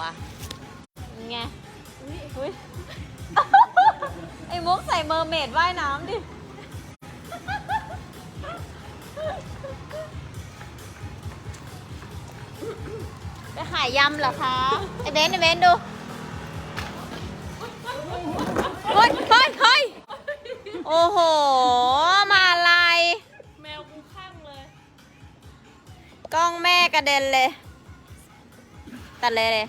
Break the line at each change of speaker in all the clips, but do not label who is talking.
ว่ะไงอุ้ยไอ้มุกใส่เมอร์เมดว่ายน้ำดิ ไปขายยำเหรอคะ ไอเบนไอเบนดูเฮ้ยเฮ้ยเฮ้ยโอ้โห มาลาย
แมวกูข้างเลย
กล้องแม่กระเด็นเลย ตัดเลยเลย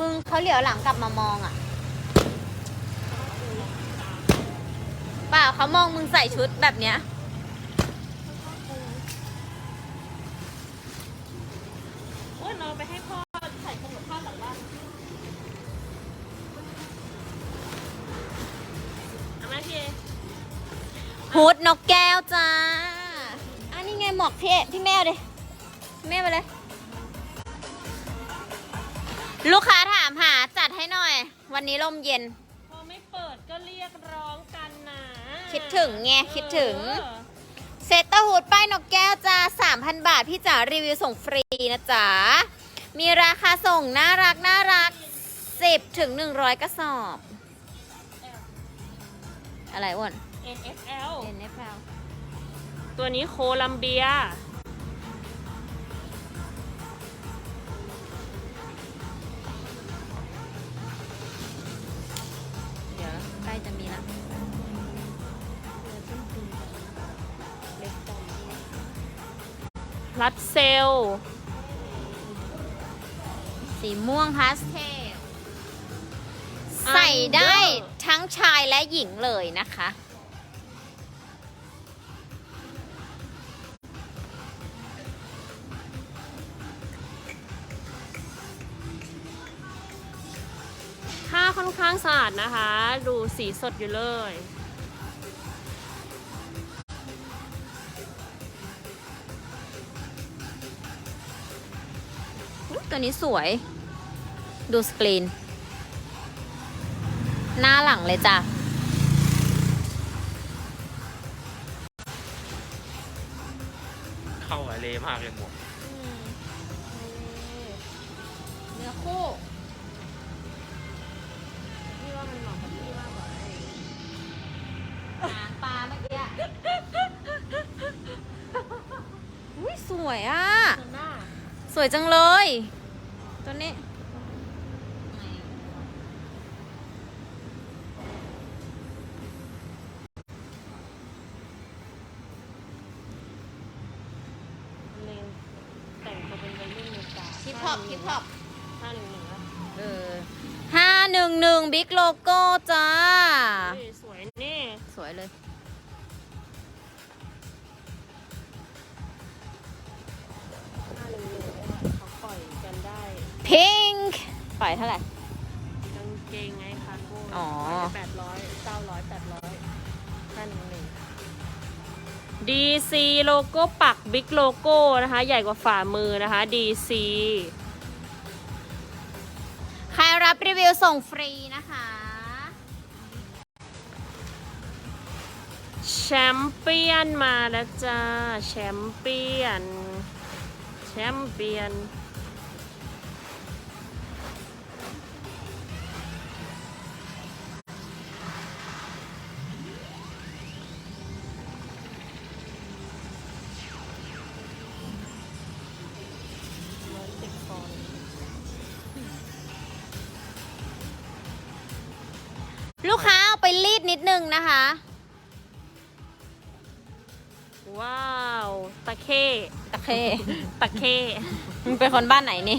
มึงเขาเหลียวหลังกลับมามองอะเปล่าเขามองมึงใส่ชุดแบบเนี้ย
โอ้ยเราไปให้พ่อใส่ขนมข้าวหลังบ้านเอาไหมพี่เอ
ฮูดนกแก้วจ้า อันนี้ไงหมวกพี่พี่แม่เอาดิพี่แม่ไปเลย ลูกค้าถามหาจัดให้หน่อย วันนี้ลมเย็น
พอไม่เปิดก็เรียกร้องกันนะ
คิดถึงไงคิดถึง
เออ
เซตเตอร์ฮูดป้ายนกแก้วจ้า3,000 บาท พี่จ๋ารีวิวส่งฟรีนะจ๊ะ มีราคาส่งน่ารักน่ารัก 10ถึง100 กระสอบ อะไรอ้วน
NFL
NFL
ตัวนี้โคลัมเบีย
ล้จะมีแล้ว
รัดเซล
สีม่วงพาสเทล ใส่ได้ทั้งชายและหญิงเลยนะคะ
ค่อนข้างสะอาดนะคะ ดูสีสดอยู่เลย
อุ๊ยตัวนี้สวย ดูสกรีน หน้าหลังเลยจ้ะ
เข้ากับเลมากเลยหมวก
เนื้อคู่
ว
ยอะ
ส่วนหน้า
สวยจังเลย ตัวนี้
เลนแต่งตัวเป็นวัยรุ่นเลยจ้า
ฮิปฮอปฮิปฮอป
ห้าหนึ่งหนึ่งนะ
เออห้าหนึ่งหนึ่งบิ๊กโลโก้จ้า
เฮ้ยสวยนี่ ปล่อย
เท่าไหร่
กางเกงไงคะโก้
อ๋อ
แปดร้อยเก้าร้อยแปดร้อยห้าหนึ่งหนึ่ง DC โลโก้ปักบิ๊กโลโก้นะคะ ใหญ่กว่าฝ่ามือนะคะ DC
ใครรับรีวิวส่งฟรีนะคะ
แชมเปี้ยนมาแล้วจ้า แชมเปี้ยน แชมเปี้ยน
ลูกค้าเอาไปรีดนิดนึงนะคะ
ว้าวตะเข้
ตะเค
ตะเข้
มึงเป็นคนบ้านไหนนี่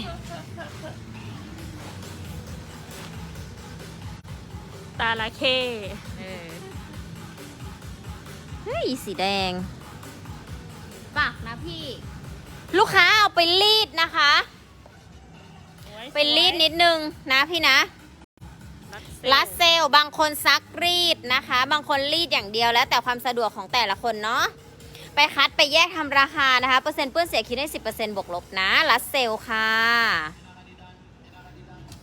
ตาละเข้
เฮ้ยสีแดงปักนะพี่ ลูกค้าเอาไปรีดนะคะ ไปรีดนิดนึงนะพี่นะ ลัดเซลบางคนซักรีดนะคะ บางคนรีดอย่างเดียวแล้วแต่ความสะดวกของแต่ละคนเนาะไปคัดไปแยกทำราคานะคะ เปอร์เซ็นต์เปื้อนเสียคิดได้10%บวกลบนะลัดเซลค่ะ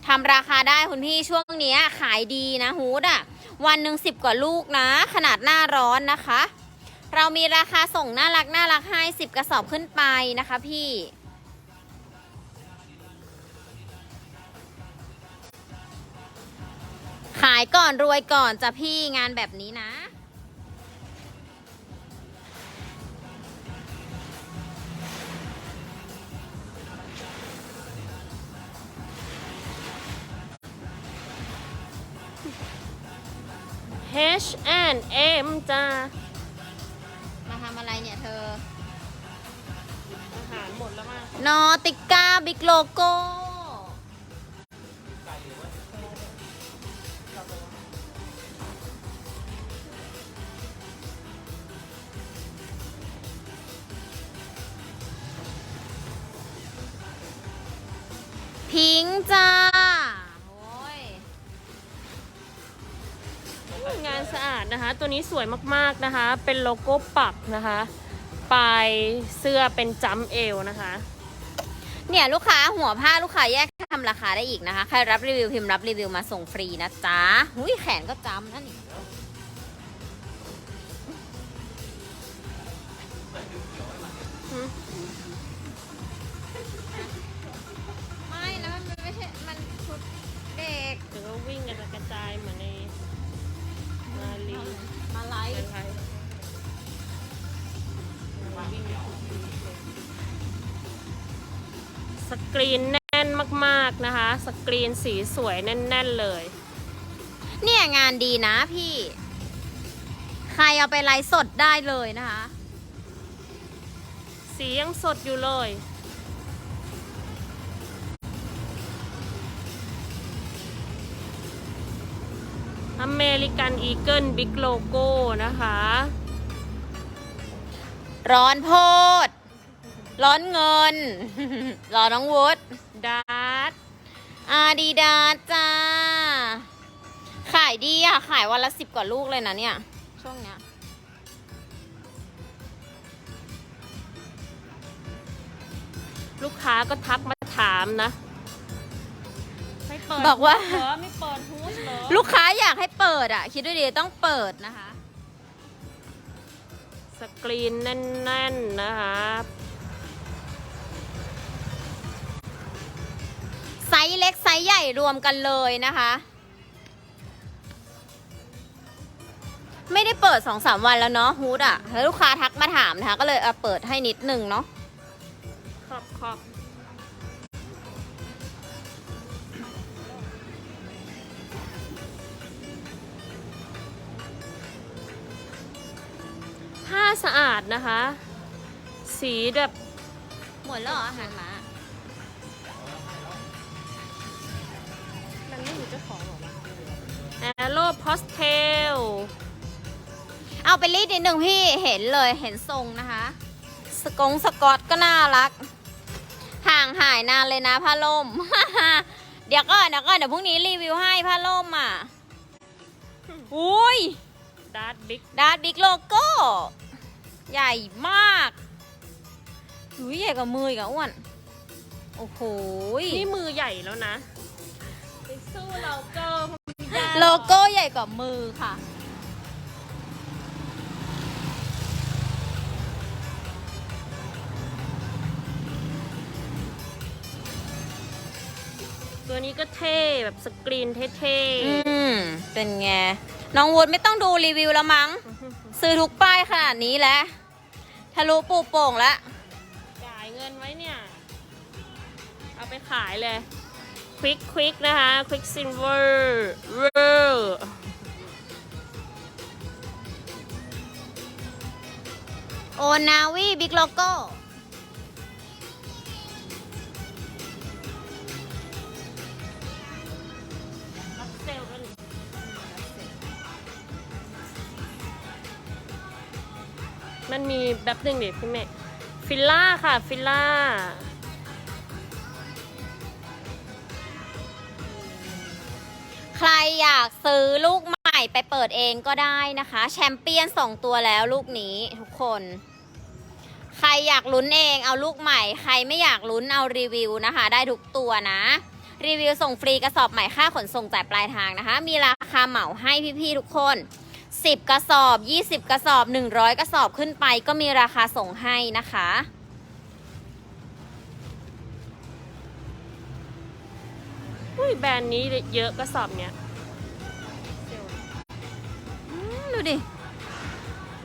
ทำราคาได้คุณพี่ช่วงเนี้ยขายดีนะฮูดอะวันหนึ่งสิบกว่าลูกนะ ขนาดหน้าร้อนนะคะ เรามีราคาส่งน่ารักน่ารักให้10กระสอบขึ้นไปนะคะพี่ายก่อนรวยก่อนจ้ะพี่งานแบบนี้นะ
H and M จ้า
มาทำอะไรเนี่ยเธอ
อาหารหมดแล้วมั้ง
นอติก้า บิ๊กโลโก้ จ้า โอ้ย
งานสะอาดนะคะ ตัวนี้สวยมากๆนะคะ เป็นโลโก้ปักนะคะ ปลายเสื้อเป็นจัมเอวนะคะ
เนี่ยลูกค้าหัวผ้าลูกค้าแยกทำราคาได้อีกนะคะ ใครรับรีวิวพิมพ์รับรีวิวมาส่งฟรีนะจ๊ะหุยแขนก็จำนั่นนี่ไม่
วก็วิ่งกันกระจายเหมือนในมาลี
มาไล
อะ
ฟ์
ไรวิ่งสกรีนแน่นมากๆนะคะ สกรีนสีสวยแน่น ๆ เลย
เนี่ยงานดีนะพี่ ใครเอาไปไลฟ์สดได้เลยนะคะ
สียังสดอยู่เลย อเมริกันอีเกิลบิ๊กโลโก้นะคะ
ร้อนโพด ร้อนเงินรอน้องวุฒ
ดาร์ต
อาดิดาจ้า ขายดีอะขายวันละสิบกว่าลูกเลยนะเนี่ย ช่วงเนี้ย
ลูกค้าก็ทักมาถามนะ ไม่เปิด
บอกว่า
เหรอไม่เปิดฮูสเหรอ
ลูกค้าอยากให้เปิดอะ คิดดูดีต้องเปิดนะคะ
สกรีนแน่นๆนะคะ
ไซส์เล็กไซส์ใหญ่รวมกันเลยนะคะ ไม่ได้เปิดสองสามวันแล้วเนาะฮูดอะแล้วลูกค้าทักมาถามนะคะ ก็เลยเอาเปิดให้นิดนึงเนาะ
ขอบขอบาสะอาดนะคะ สีแบบ
หมดแล้วเหรออาหารหมา
มันไม่มีเจ้าของหรอแอโรพอสเทล
เอาไปรีดนิดนึงพี่เห็นเลยเห็นทรงนะคะ สกงสกอตก็น่ารัก ห่างหายนานเลยนะผ้าล่ม เดี๋ยวก่อนเดี๋ยวก่อนเดี๋ยวพรุ่งนี้รีวิวให้ผ้าล่มอะ อุ้ย
ดาร์ดบิ๊ก
ดาร์ดบิ๊กโลโก้ ใหญ่มากอุ้ยใหญ่กว่ามืออีกอะอ้วน โอ้โห
นี่มือใหญ่แล้วนะไปสู้โลโก้ไม่ได้
โลโก้ใหญ่กว่ามือค่ะ
ตัวนี้ก็เท่แบบสกรีนเท่
อืม เป็นไง น้องวุฒไม่ต้องดูรีวิวแล้วมั้ง
ๆ
ซื้อทุกป้ายขนาดนี้แล้ว ทะลุปูโป่งแล้ว
จ่ายเงินไว้เนี่ย เอาไปขายเลยควิกควิกนะคะควิกซิลเวอร์เวอร์
โอนาวีบิ๊กโลโก้
แบบหนึ่งเดี๋ยวพี่แม่ฟิลล่าค่ะฟิลล่า
ใครอยากซื้อลูกใหม่ไปเปิดเองก็ได้นะคะ แชมเปี้ยนสองตัวแล้วลูกนี้ทุกคน ใครอยากลุ้นเองเอาลูกใหม่ ใครไม่อยากลุ้นเอารีวิวนะคะ ได้ทุกตัวนะ รีวิวส่งฟรีกระสอบใหม่ค่าขนส่งจ่ายปลายทางนะคะ มีราคาเหมาให้พี่ๆทุกคน 10 กระสอบ 20 กระสอบ 100 กระสอบขึ้นไปก็มีราคาส่งให้นะคะ
อุ้ยแบรนด์นี้เยอะกระสอบเนี้ย
ดูดิ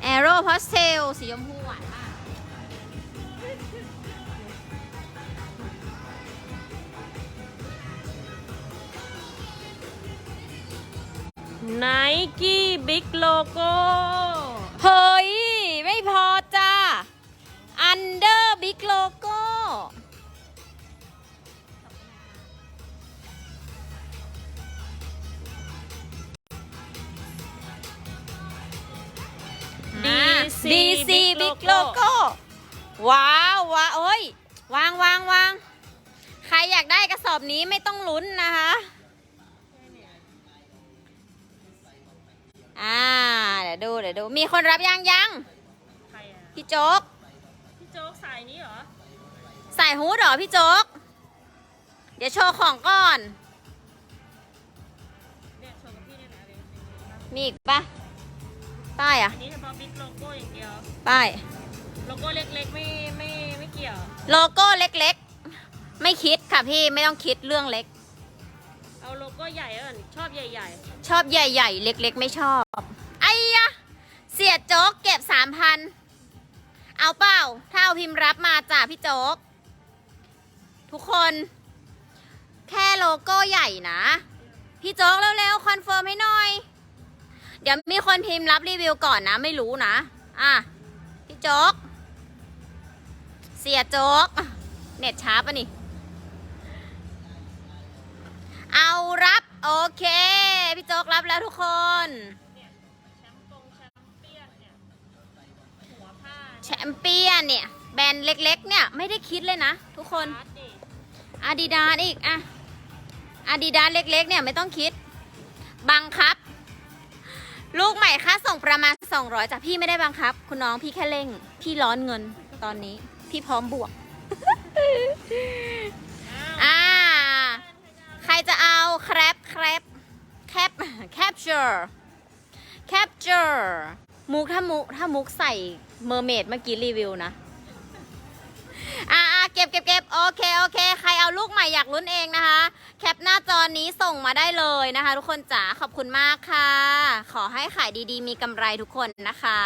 Aero Pastel สีชมพูอะ
ไนกี้บิ๊กโลโก้
เฮ้ย ไม่พอจ้า Under Big Logo อ่า DC Big Logo ว้าวว้าวเอ้ยวางวางวางใครอยากได้กระสอบนี้ไม่ต้องลุ้นนะคะ อ่าเดี๋ยวดูเดี๋ยวดูมีคนรับยังยัง
ใครอะ
พี่โจ๊ก
พี่โจ๊กสายนี้เหรอ
ใส่ฮูดเหรอพี่โจ๊ก เดี๋ยวโชว์ของก่อน
เนี่ยโชว์กับพี่เนี่ยนะเลย
มีอีกปะป้ายอะ
อันนี้เฉพาะบิ๊กโลโก้อย่างเดียว
ป้าย
โลโก้เล็กๆไม่ไม่ไม่เกี่ยว
โลโก้เล็กๆ ไม่คิดค่ะพี่ไม่ต้องคิดเรื่องเล็ก
เอาโลโก้ใหญ่ก่อนชอบใหญ่
ชอบใหญ่ ๆ เล็ก ๆ ไม่ชอบไอ้ยะเสียโจ๊กเก็บสามพันเอาเปล่า ถ้าเอาพิมพ์รับมาจ้ะพี่โจ๊ก ทุกคน แค่โลโก้ใหญ่นะ พี่โจ๊กเร็วๆคอนเฟิร์มให้หน่อย เดี๋ยวมีคนพิมพ์รับรีวิวก่อนนะไม่รู้นะ อะ พี่โจ๊ก เสียโจ๊ก เน็ตช้าปะนี่ เอารับ โอเค พี่โจ๊กรับแล้วทุกคน
แชมเปี้ยนเนี่ย
แบรนด์เล็กๆ เนี่ย ไม่ได้คิดเลยนะ ทุกคน
อาร์ตนี่
อาดิดาสอีกอะอาดิดาสเล็กๆ เนี่ย ไม่ต้องคิด บังคับ ลูกใหม่ค่าส่งประมาณ 200จากพี่ไม่ได้บังคับ คุณน้องพี่แค่เร่ง พี่ร้อนเงินตอนนี้ พี่พร้อมบวก
อ้าว
อ่า ใครจะเอาแครปแครปแคป capture capture มุกถ้ามุกถ้ามุกใส่เมอร์เมดเมื่อกี้รีวิวนะอ่าอ่าเก็บเก็บเก็บโอเคโอเค ใครเอาลูกใหม่อยากลุ้นเองนะคะ แคปหน้าจอนี้ส่งมาได้เลยนะคะ ทุกคนจ๋าขอบคุณมากค่ะ ขอให้ขายดีๆ มีกำไรทุกคนนะคะ